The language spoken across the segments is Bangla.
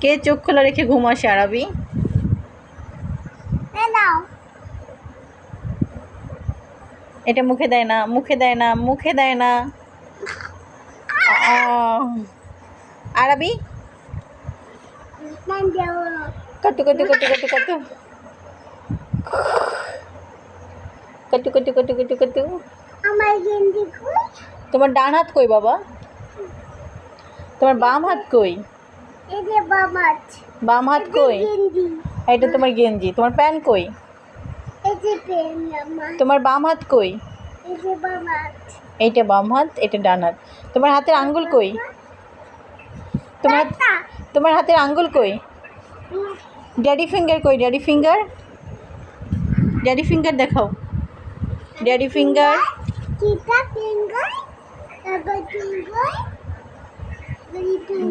কে চোখ খোলা রেখে ঘুম আসে আরবি? এটা মুখে দেয় না মুখে দেয় না মুখে দেয় না। আরবি? কত কত কত কত কত কত কত কত কত কত তোমার ডান হাত কই বাবা? তোমার বাম হাত কই? এই যে বাবাত বাম হাত কই? এটা তোমার গেঞ্জি। তোমার প্যান্ট কই? এই যে পেন আমার। তোমার বাম হাত কই? এই যে বাবাত এইটা বাম হাত এটা ডান হাত। তোমার হাতের আঙ্গুল কই? তোমার তোমার হাতের আঙ্গুল কই? ড্যাডি ফিঙ্গার কই? Daddy finger? ড্যাডি ফিঙ্গার দেখাও। Daddy finger.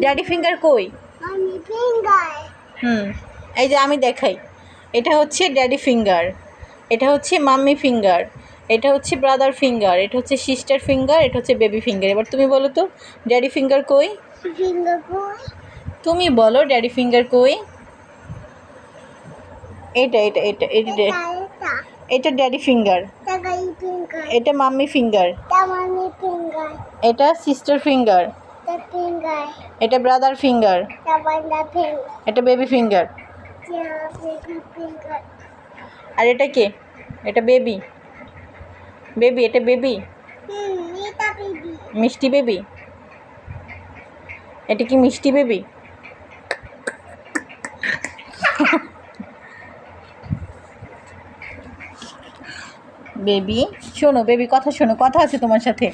ড্যাডি ফিঙ্গার কই? হুম এই যে আমি দেখাই। এটা হচ্ছে ড্যাডি ফিঙ্গার এটা হচ্ছে মাম্মি ফিঙ্গার এটা হচ্ছে ব্রাদার ফিঙ্গার এটা হচ্ছে সিস্টার ফিঙ্গার এটা হচ্ছে বেবি ফিঙ্গার। এবার তুমি বলো তো ড্যাডি ফিঙ্গার কই? তুমি বলো ড্যাডি ফিঙ্গার কই? এটা এটা এটা এটা এটা এটা এটা ড্যাডি ফিঙ্গার। এটা মাম্মি ফিঙ্গার। এটা সিস্টার ফিঙ্গার। এটা ব্রাদার ফিঙ্গার এটা বেবি ফিঙ্গার আর এটা কে? এটা বেবি বেবি এটা বেবি বেবি মিষ্টি বেবি এটা কি মিষ্টি বেবি বেবি শোনো বেবি কথা শোনো কথা আছে তোমার সাথে।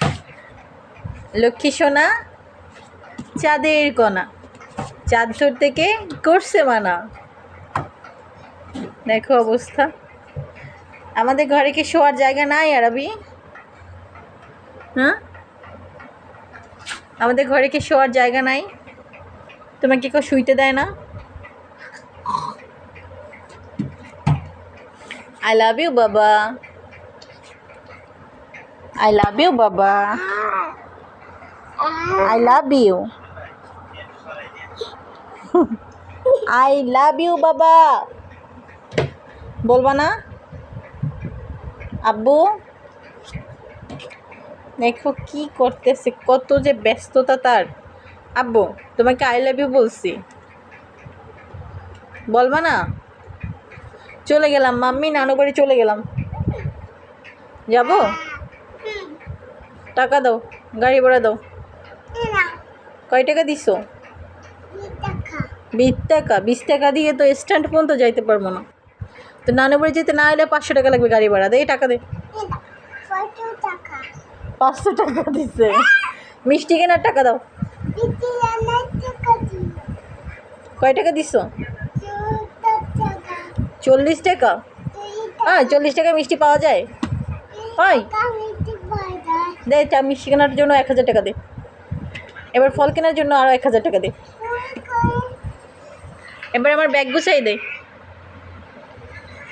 লক্ষ্মী সোনা চাঁদের কণা। চাঁদ থেকে করছে মানা। দেখো অবস্থা। আমাদের ঘরে কি শোয়ার জায়গা নাই, আরবি? হ্যাঁ? আমাদের ঘরে কি শোয়ার জায়গা নাই? তোমাকে কেউ শুইতে দেয় না? আই লাভ ইউ বাবা। আই লাভ ইউ বাবা। I love you I love you বাবা। বলবা না? আব্বু? দেখো কি করতেছে, কত যে ব্যস্ততা তার। আব্বু, তোমাকে আই লাভ ইউ বলছি। বলবা না? চলে গেলাম, মাম্মি নানু বাড়ি চলে গেলাম। যাব? টাকা দাও, গাড়ি ভাড়া দাও। কয় টাকা দিছো? বিশ টাকা বিশ টাকা দিয়ে তো স্ট্যান্ড পর্যন্ত যাইতে পারব না। তো নানুবাড়ি যেতে না এলে পাঁচশো টাকা লাগবে গাড়ি ভাড়া। দে এই টাকা দে। পাঁচশো টাকা দিচ্ছে মিষ্টি কেনার টাকা দাও। কয় টাকা টাকা চল্লিশ টাকা? হ্যাঁ চল্লিশ টাকা মিষ্টি পাওয়া যায়? হয় দে, চা, মিষ্টি কেনার জন্য এক হাজার টাকা দে। এবার ফল কেনার জন্য আরও এক হাজার টাকা দে। এবার আমার ব্যাগ গুছাই দে